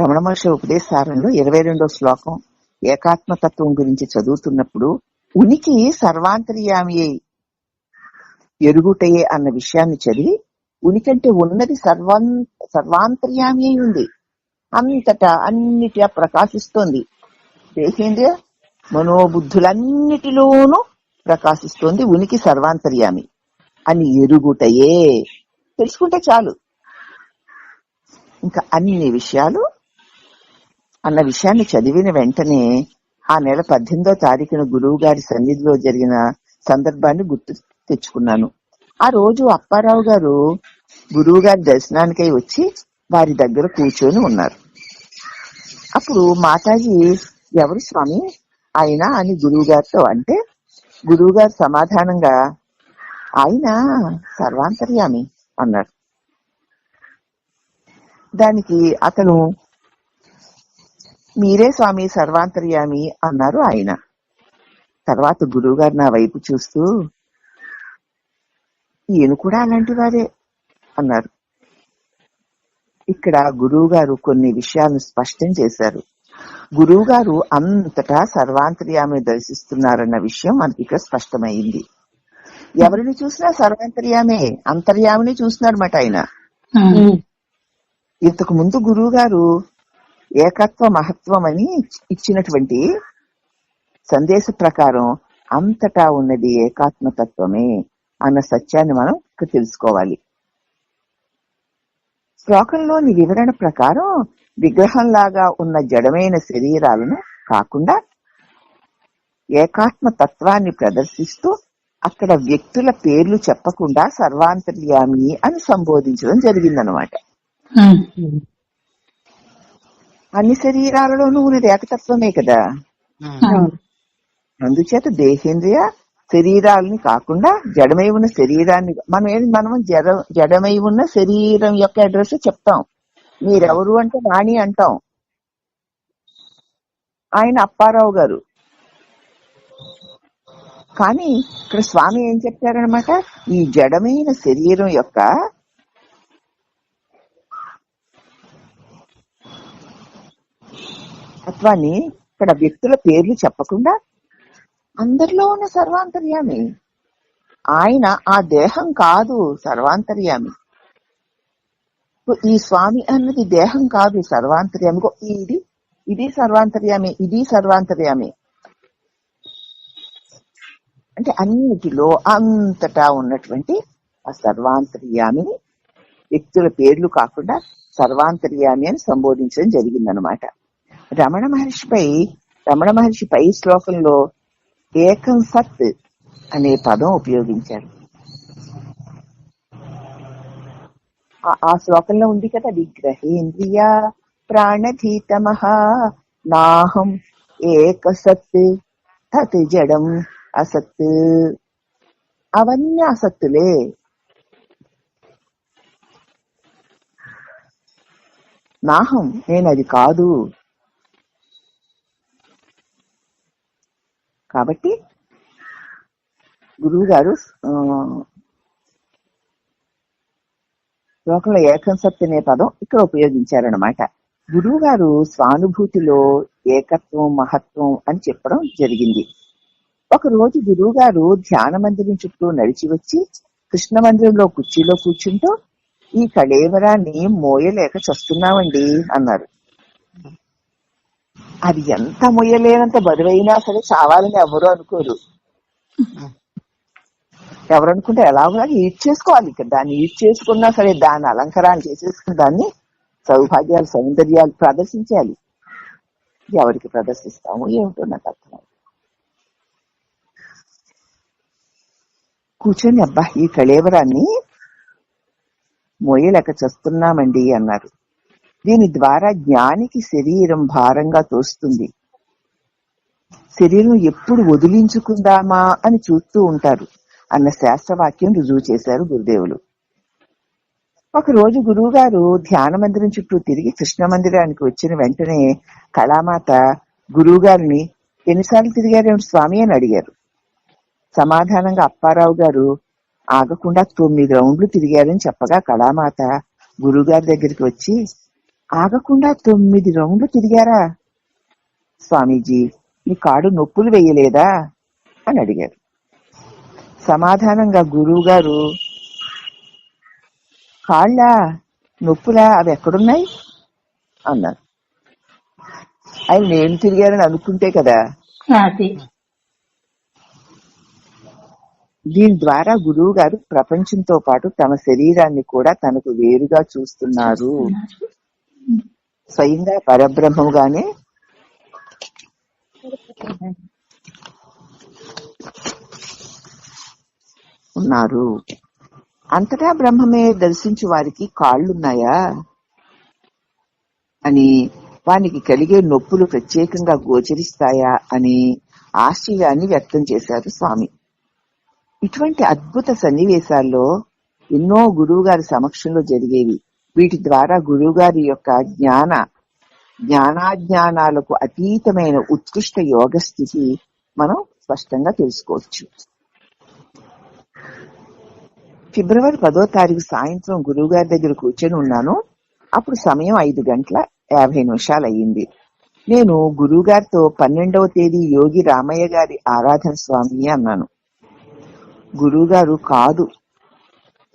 రమణ మహర్షి ఉపదేశారంలో ఇరవై రెండో శ్లోకం ఏకాత్మతత్వం గురించి చదువుతున్నప్పుడు ఉనికి సర్వాంతర్యామి అయి ఎరుగుటయే అన్న విషయాన్ని చదివి ఉనికంటే ఉన్నది సర్వం సర్వాంతర్యామి అయి ఉంది. అంతటా అన్నిటా ప్రకాశిస్తోంది. దేహేంద్రియ మనోబుద్ధులన్నిటిలోనూ ప్రకాశిస్తోంది ఉనికి సర్వాంతర్యామి అని ఎరుగుటయే. తెలుసుకుంటే చాలు. ఇంకా అన్ని విషయాలు అన్న విషయాన్ని చదివిన వెంటనే ఆ నెల పద్దెనిమిదో తారీఖున గురువు గారి సన్నిధిలో జరిగిన సందర్భాన్ని గుర్తు తెచ్చుకున్నాను. ఆ రోజు అప్పారావు గారు గురువు గారి దర్శనానికై వచ్చి వారి దగ్గర కూర్చొని ఉన్నారు. అప్పుడు మాతాజీ ఎవరు స్వామి? ఆయన అని గురువు గారితో అంటే గురువు గారు సమాధానంగా ఆయన సర్వాంతర్యామి అన్నారు. దానికి అతను మీరే స్వామి సర్వాంతర్యామి అన్నారు ఆయన. తర్వాత గురువు గారు నా వైపు చూస్తూ ఈయన కూడా అలాంటి వారే అన్నారు. ఇక్కడ గురువు గారు కొన్ని విషయాలను స్పష్టం చేశారు. గురువు గారు అంతటా సర్వాంతర్యామి దర్శిస్తున్నారన్న విషయం మనకి ఇక్కడ స్పష్టమైంది. ఎవరిని చూసినా సర్వాంతర్యామే అంతర్యామిని చూస్తున్నారన్నమాట ఆయన. ఇంతకు ముందు గురువు గారు ఏకత్వ మహత్వం అని ఇచ్చినటువంటి సందేశ ప్రకారం అంతటా ఉన్నది ఏకాత్మతత్వమే అన్న సత్యాన్ని మనం ఇక్కడ తెలుసుకోవాలి. శ్లోకంలోని వివరణ ప్రకారం విగ్రహంలాగా ఉన్న జడమైన శరీరాలను కాకుండా ఏకాత్మ తత్వాన్ని ప్రదర్శిస్తూ అక్కడ వ్యక్తుల పేర్లు చెప్పకుండా సర్వాంతర్యామి అని సంబోధించడం జరిగిందనమాట అన్ని శరీరాలలోనూ ఉన్నది ఏకతత్వమే కదా. అందుచేత దేహేంద్రియ శరీరాలని కాకుండా జడమై ఉన్న శరీరాన్ని మనం ఏది మనం జడ జడమై ఉన్న శరీరం యొక్క అడ్రస్ చెప్తాం. మీరెవరు అంటే వాణి అంటాం. ఆయన అప్పారావు గారు. కానీ ఇక్కడ స్వామి ఏం చెప్పారనమాట? ఈ జడమైన శరీరం యొక్క తత్వాన్ని ఇక్కడ వ్యక్తుల పేర్లు చెప్పకుండా అందరిలో ఉన్న సర్వాంతర్యామి. ఆయన ఆ దేహం కాదు సర్వాంతర్యామి. ఈ స్వామి అన్నది దేహం కాదు సర్వాంతర్యామి. ఇది ఇది సర్వాంతర్యామి ఇది సర్వాంతర్యామి. అంటే అన్నిటిలో అంతటా ఉన్నటువంటి ఆ సర్వాంతర్యామిని వ్యక్తుల పేర్లు కాకుండా సర్వాంతర్యామి అని సంబోధించడం జరిగిందనమాట రమణ మహర్షిపై రమణ మహర్షి పై శ్లోకంలో ఏకం సత్ అనే పదం ఉపయోగించారు. ఆ- శ్లోకంలో ఉంది కదా విగ్రహేంద్రియ ప్రాణధీతమహ నాహం ఏక సత్ తత్ జడం అసత్. అవన్నీ అసత్తులే. నాహం నేను అది కాదు. కాబట్టి గురువు గారు లోకంలో శ్లోకంలో ఏకం అనే పదం ఇక్కడ ఉపయోగించారనమాట గురువు గారు స్వానుభూతిలో ఏకత్వం మహత్వం అని చెప్పడం జరిగింది. ఒక రోజు గురువు గారు ధ్యాన మందిరం చుట్టూ నడిచి వచ్చి కృష్ణ మందిరంలో కుర్చీలో కూర్చుంటూ ఈ కళేవరాన్ని మోయలేక చస్తున్నామండి అన్నారు. అది ఎంత మొయ్యలేనంత బరువైనా సరే చావాలని ఎవరు అనుకోరు. ఎవరు అనుకుంటే ఎలా ఉన్నా ఈడ్ చేసుకోవాలి. ఇక్కడ దాన్ని ఈడ్ చేసుకున్నా సరే దాని అలంకరాలు చేసేసుకుని దాన్ని సౌభాగ్యాలు సౌందర్యాలు ప్రదర్శించాలి. ఎవరికి ప్రదర్శిస్తాము ఏమిటో నాకు అర్థం కూర్చొని అబ్బా ఈ కళేవరాన్ని మోయలేక చేస్తున్నామండి అన్నారు. దీని ద్వారా జ్ఞానికి శరీరం భారంగా తోస్తుంది. శరీరం ఎప్పుడు వదిలించుకుందామా అని చూస్తూ ఉంటారు. అన్న శాస్త్రవాక్యం రుజువు చేశారు గురుదేవులు. ఒక రోజు గురువు గారు ధ్యాన మందిరం చుట్టూ తిరిగి కృష్ణ మందిరానికి వచ్చిన వెంటనే కళామాత గురువు గారిని ఎన్నిసార్లు తిరిగారేమిటి స్వామి? అని అడిగారు. సమాధానంగా అప్పారావు గారు ఆగకుండా తొమ్మిది రౌండ్లు తిరిగారని చెప్పగా కళామాత గురువు గారి దగ్గరికి వచ్చి ఆగకుండా తొమ్మిది రౌండ్లు తిరిగారా? స్వామీజీ మీ కాడు నొప్పులు వేయలేదా? అని అడిగారు. సమాధానంగా గురువు గారు కాళ్ళ నొప్పులా అవి ఎక్కడున్నాయి? అన్నారు. ఆయన నేను తిరిగానని అనుకుంటే కదా? దీని ద్వారా గురువు గారు ప్రపంచంతో పాటు తమ శరీరాన్ని కూడా తనకు వేరుగా చూస్తున్నారు. స్వయంగా పరబ్రహ్మముగానే ఉన్నారు. అంతటా బ్రహ్మమే దర్శించు వారికి కాళ్ళున్నాయా? అని వానికి కలిగే నొప్పులు ప్రత్యేకంగా గోచరిస్తాయా అని ఆశ్చర్యాన్ని వ్యక్తం చేశారు స్వామి. ఇటువంటి అద్భుత సన్నివేశాల్లో ఎన్నో గురువుగారి సమక్షంలో జరిగేవి. వీటి ద్వారా గురువుగారి యొక్క జ్ఞాన జ్ఞానాజ్ఞానాలకు అతీతమైన ఉత్కృష్ట యోగ స్థితి మనం స్పష్టంగా తెలుసుకోవచ్చు. ఫిబ్రవరి పదో తారీఖు సాయంత్రం గురువుగారి దగ్గర కూర్చొని ఉన్నాను. అప్పుడు సమయం ఐదు గంటల యాభై నిమిషాలు అయ్యింది నేను గురువుగారితో పన్నెండవ తేదీ యోగి రామయ్య గారి ఆరాధన స్వామి అన్నాను. గురువుగారు కాదు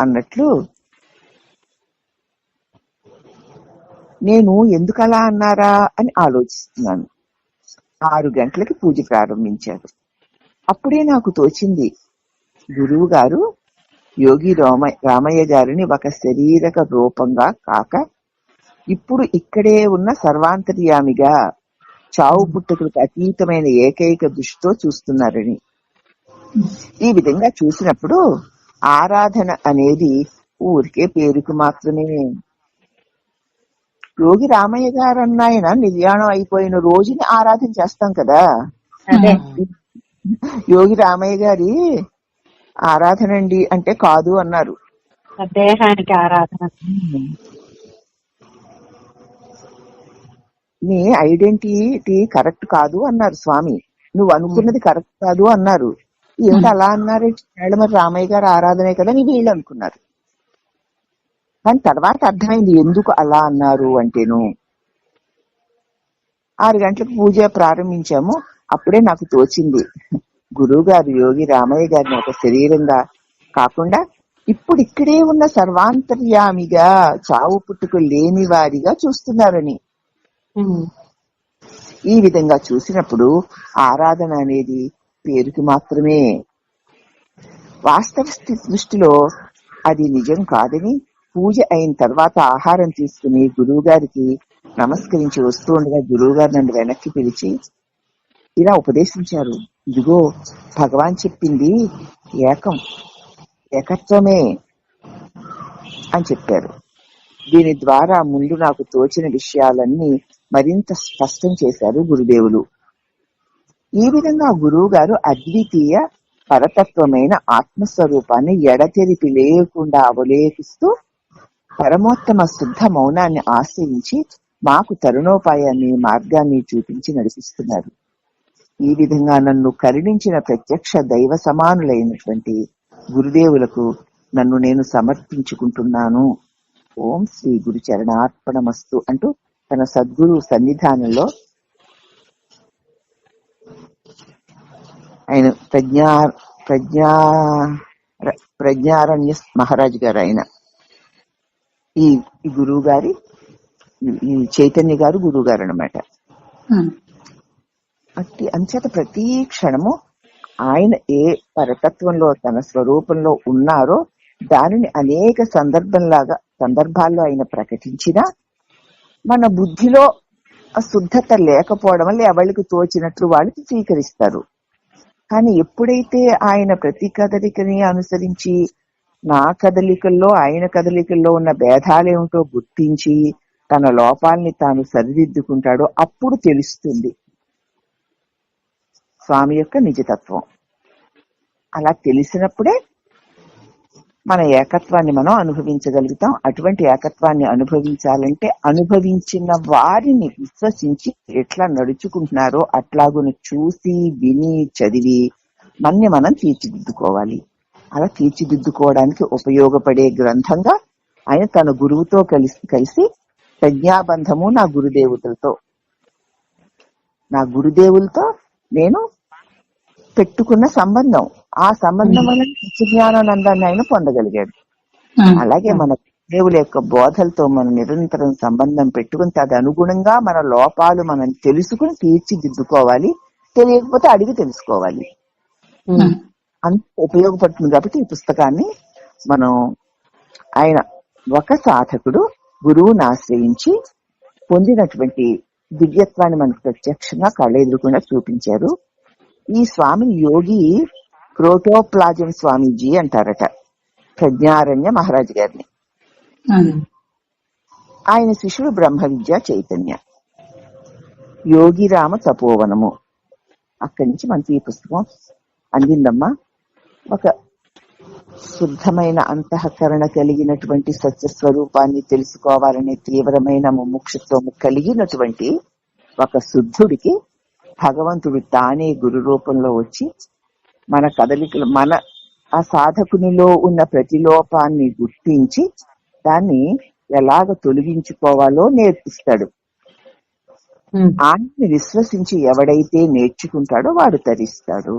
అన్నట్లు నేను ఎందుకు అలా అన్నారా అని ఆలోచిస్తున్నాను. ఆరు గంటలకి పూజ ప్రారంభించారు. అప్పుడే నాకు తోచింది గురువు గారు యోగి రామ రామయ్య గారిని ఒక శరీరక రూపంగా కాక ఇప్పుడు ఇక్కడే ఉన్న సర్వాంతర్యామిగా చావు పుట్టుకలకు అతీతమైన ఏకైక దృష్టితో చూస్తున్నారని. ఈ విధంగా చూసినప్పుడు ఆరాధన అనేది ఊరికే పేరుకు మాత్రమే. యోగి రామయ్య గారు అన్నాయన నిర్యాణం అయిపోయిన రోజుని ఆరాధన చేస్తాం కదా. యోగి రామయ్య గారి ఆరాధన అండి అంటే కాదు అన్నారు. దేహానికి ఆరాధన. నీ ఐడెంటిటీ కరెక్ట్ కాదు అన్నారు స్వామి. నువ్వు అనుకున్నది కరెక్ట్ కాదు అన్నారు. ఏమిటి అలా అన్నారు? వీళ్ళు మరి రామయ్య గారు ఆరాధనే కదా నీ వీళ్ళు అనుకున్నారు. కానీ తర్వాత అర్థమైంది ఎందుకు అలా అన్నారు అంటేను. ఆరు గంటలకు పూజ ప్రారంభించాము. అప్పుడే నాకు తోచింది. గురువు గారు యోగి రామయ్య గారిని ఒక శరీరంగా కాకుండా ఇప్పుడు ఇక్కడే ఉన్న సర్వాంతర్యామిగా చావు పుట్టుకు లేని వారిగా చూస్తున్నారని. ఈ విధంగా చూసినప్పుడు ఆరాధన అనేది పేరుకి మాత్రమే. వాస్తవ స్థితి దృష్టిలో అది నిజం కాదని పూజ అయిన తర్వాత ఆహారం తీసుకుని గురువు గారికి నమస్కరించి వస్తూ ఉండగా గురువు గారు నన్ను వెనక్కి పిలిచి ఇలా ఉపదేశించారు. ఇదిగో భగవాన్ చెప్పింది ఏకం ఏకత్వమే అని చెప్పారు. దీని ద్వారా ముందు నాకు తోచిన విషయాలన్నీ మరింత స్పష్టం చేశారు గురుదేవులు. ఈ విధంగా గురువు గారు అద్వితీయ పరతత్వమైన ఆత్మస్వరూపాన్ని ఎడతెరిపి లేకుండా అవలేఖిస్తూ పరమోత్తమ శుద్ధ మౌనాన్ని ఆశ్రయించి మాకు తరుణోపాయాన్ని మార్గాన్ని చూపించి నడిపిస్తున్నారు. ఈ విధంగా నన్ను కరుణించిన ప్రత్యక్ష దైవ సమానులైనటువంటి గురుదేవులకు నన్ను నేను సమర్పించుకుంటున్నాను. ఓం శ్రీ గురు చరణార్పణమస్తు అంటూ తన సద్గురు సన్నిధానంలో ఆయన ప్రజ్ఞా ప్రజ్ఞా ప్రజ్ఞారణ్య మహారాజు గారు ఆయన ఈ గురువు గారి ఈ చైతన్య గారు గురువు గారు అనమాట. అట్టి అంచేత ప్రతి క్షణము ఆయన ఏ పరతత్వంలో తన స్వరూపంలో ఉన్నారో దానిని అనేక సందర్భంలాగా సందర్భాల్లో ఆయన ప్రకటించిన మన బుద్ధిలో శుద్ధత లేకపోవడం వల్ల ఎవరికి తోచినట్లు వాళ్ళకి స్వీకరిస్తారు కానీ ఎప్పుడైతే ఆయన ప్రతి కదలికని అనుసరించి నా కదలికల్లో ఆయన కదలికల్లో ఉన్న భేదాలేమిటో గుర్తించి తన లోపాల్ని తాను సరిదిద్దుకుంటాడో అప్పుడు తెలుస్తుంది. స్వామి యొక్క నిజతత్వం. అలా తెలిసినప్పుడే మన ఏకత్వాన్ని మనం అనుభవించగలుగుతాం. అటువంటి ఏకత్వాన్ని అనుభవించాలంటే అనుభవించిన వారిని విశ్వసించి ఎట్లా నడుచుకుంటున్నారో అట్లాగును చూసి విని చదివి మన్ని మనం తీర్చిదిద్దుకోవాలి. అలా తీర్చిదిద్దుకోవడానికి ఉపయోగపడే గ్రంథంగా ఆయన తన గురువుతో కలిసి కలిసి ప్రజ్ఞాబంధము నా గురుదేవతలతో. నా గురుదేవులతో నేను పెట్టుకున్న సంబంధం. ఆ సంబంధం వల్ల జ్ఞానానందాన్ని ఆయన పొందగలిగాడు. అలాగే మన దేవుల యొక్క బోధలతో మనం నిరంతరం సంబంధం పెట్టుకుని అది అనుగుణంగా మన లోపాలు మనం తెలుసుకుని తీర్చిదిద్దుకోవాలి. తెలియకపోతే అడిగి తెలుసుకోవాలి. ఉపయోగపడుతుంది కాబట్టి ఈ పుస్తకాన్ని మనం ఆయన ఒక సాధకుడు గురువుని ఆశ్రయించి పొందినటువంటి దివ్యత్వాన్ని మనకు ప్రత్యక్షంగా కళ్ళెదురుకుండా చూపించారు. ఈ స్వామి యోగి ప్రోటోప్లాజం స్వామీజీ అంటారట ప్రజ్ఞారణ్య మహారాజ్ గారిని. ఆయన శిష్యుడు బ్రహ్మ విద్య చైతన్య. యోగిరామ తపోవనము. అక్కడి నుంచి మనకి ఈ పుస్తకం అందిందమ్మా. ఒక శుద్ధమైన అంతఃకరణ కలిగినటువంటి సత్య స్వరూపాన్ని తెలుసుకోవాలనే తీవ్రమైన ముముక్షత్వము కలిగినటువంటి ఒక శుద్ధుడికి భగవంతుడు తానే గురు రూపంలో వచ్చి మన కదలికలు మన ఆ సాధకునిలో ఉన్న ప్రతిలోపాన్ని గుర్తించి దాన్ని ఎలాగ తొలగించుకోవాలో నేర్పిస్తాడు. ఆయన్ని విశ్వసించి ఎవడైతే నేర్చుకుంటాడో వాడు తరిస్తాడు.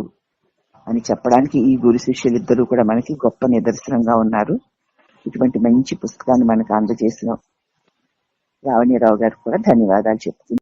అని చెప్పడానికి ఈ గురు శిష్యులిద్దరూ కూడా మనకి గొప్ప నిదర్శనంగా ఉన్నారు. ఇటువంటి మంచి పుస్తకాన్ని మనకు అందజేసిన రావణీరావు గారు కూడా ధన్యవాదాలు చెప్తున్నారు.